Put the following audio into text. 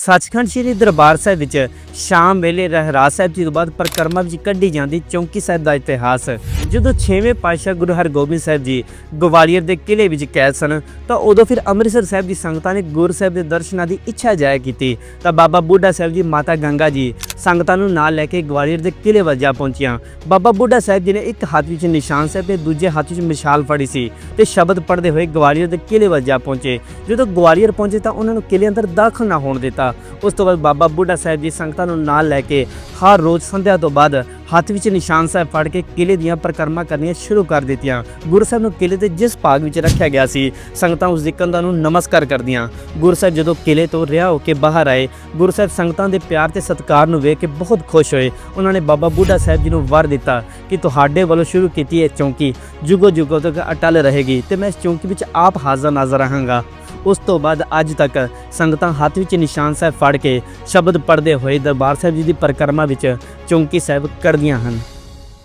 ਸੱਚਖੰਡ ਸ੍ਰੀ ਦਰਬਾਰ ਸਾਹਿਬ ਵਿੱਚ ਸ਼ਾਮ ਵੇਲੇ ਰਹਿਰਾਸ ਸਾਹਿਬ ਜੀ ਤੋਂ ਬਾਅਦ ਪਰਿਕਰਮਾ ਵਿੱਚ ਕੱਢੀ ਜਾਂਦੀ ਚੌਂਕੀ ਸਾਹਿਬ ਦਾ ਇਤਿਹਾਸ। ਜਦੋਂ 6ਵੇਂ ਪਾਤਸ਼ਾਹ ਗੁਰੂ ਹਰਗੋਬਿੰਦ ਸਾਹਿਬ ਜੀ ਗਵਾਲੀਅਰ ਦੇ ਕਿਲੇ ਵਿੱਚ ਕੈਦ ਸਨ, ਤਾਂ ਉਦੋਂ ਫਿਰ ਅੰਮ੍ਰਿਤਸਰ ਸਾਹਿਬ ਦੀ ਸੰਗਤਾਂ ਨੇ ਗੁਰ ਸਾਹਿਬ ਦੇ ਦਰਸ਼ਨਾਂ ਦੀ ਇੱਛਾ ਜ਼ਾਹਿਰ ਕੀਤੀ। ਤਾਂ ਬਾਬਾ ਬੁੱਢਾ ਸਾਹਿਬ ਜੀ, ਮਾਤਾ ਗੰਗਾ ਜੀ ਸੰਗਤਾਂ ਨੂੰ ਨਾਲ ਲੈ ਕੇ ਗਵਾਲੀਅਰ ਦੇ ਕਿਲੇ ਵੱਲ ਜਾ ਪਹੁੰਚੀਆਂ। ਬਾਬਾ ਬੁੱਢਾ ਸਾਹਿਬ ਜੀ ਨੇ ਇੱਕ ਹੱਥ ਵਿੱਚ ਨਿਸ਼ਾਨ ਸਾਹਿਬ ਤੇ ਦੂਜੇ ਹੱਥ ਵਿੱਚ ਮਿਸਾਲ ਫੜੀ ਸੀ ਤੇ ਸ਼ਬਦ ਪੜ੍ਹਦੇ ਹੋਏ ਗਵਾਲੀਅਰ ਦੇ ਕਿਲੇ ਵੱਲ ਜਾ ਪਹੁੰਚੇ। ਜਦੋਂ ਗਵਾਲੀਅਰ ਪਹੁੰਚੇ ਤਾਂ ਉਹਨਾਂ ਨੂੰ ਕਿਲੇ ਅੰਦਰ ਦਾਖਲ ਨਾ ਹੋਣ ਦਿੱਤਾ। ਉਸ ਤੋਂ ਬਾਅਦ ਬਾਬਾ ਬੁੱਢਾ ਸਾਹਿਬ ਜੀ ਸੰਗਤਾਂ ਨੂੰ ਨਾਲ ਲੈ ਕੇ ਹਰ ਰੋਜ਼ ਸੰਧਿਆ ਤੋਂ ਬਾਅਦ ਹੱਥ ਵਿੱਚ ਨਿਸ਼ਾਨ ਸਾਹਿਬ ਫੜ ਕੇ ਕਿਲੇ ਦੀਆਂ ਪਰਿਕਰਮਾ ਕਰਨੀਆਂ ਸ਼ੁਰੂ ਕਰ ਦਿੱਤੀਆਂ। ਗੁਰੂ ਸਾਹਿਬ ਨੂੰ ਕਿਲੇ ਦੇ ਜਿਸ ਭਾਗ ਵਿੱਚ ਰੱਖਿਆ ਗਿਆ ਸੀ, ਸੰਗਤਾਂ ਉਸ ਦੀ ਨੂੰ ਨਮਸਕਾਰ ਕਰਦੀਆਂ। ਗੁਰੂ ਸਾਹਿਬ ਜਦੋਂ ਕਿਲੇ ਤੋਂ ਰਿਹਾ ਹੋ ਕੇ ਬਾਹਰ ਆਏ, ਗੁਰੂ ਸਾਹਿਬ ਸੰਗਤਾਂ ਦੇ ਪਿਆਰ ਤੇ ਸਤਿਕਾਰ ਨੂੰ ਵੇਖ ਕੇ ਬਹੁਤ ਖੁਸ਼ ਹੋਏ। ਉਹਨਾਂ ਨੇ ਬਾਬਾ ਬੁੱਢਾ ਸਾਹਿਬ ਜੀ ਨੂੰ ਵਰ ਦਿੱਤਾ ਕਿ ਤੁਹਾਡੇ ਵੱਲੋਂ ਸ਼ੁਰੂ ਕੀਤੀ ਇਹ ਚੌਂਕੀ, ਜੁਗੋ ਜੁਗੋ ਤੱਕ ਅਟਲ ਰਹੇਗੀ ਤੇ ਮੈਂ ਇਸ ਚੌਂਕੀ ਵਿੱਚ ਆਪ ਹਾਜ਼ਰ ਨਾਜ਼ਰ ਰਹਾਂਗਾ। ਉਸ ਤੋਂ ਬਾਅਦ ਅੱਜ ਤੱਕ ਸੰਗਤਾਂ ਹੱਥ ਵਿੱਚ ਨਿਸ਼ਾਨ ਸਾਹਿਬ ਫੜ ਕੇ ਸ਼ਬਦ ਪੜ੍ਹਦੇ ਹੋਏ ਦਰਬਾਰ ਸਾਹਿਬ ਜੀ ਦੀ ਪਰਿਕਰਮਾ ਵਿੱਚ ਚੌਂਕੀ ਸਾਹਿਬ ਕਰਦੀਆਂ ਹਨ।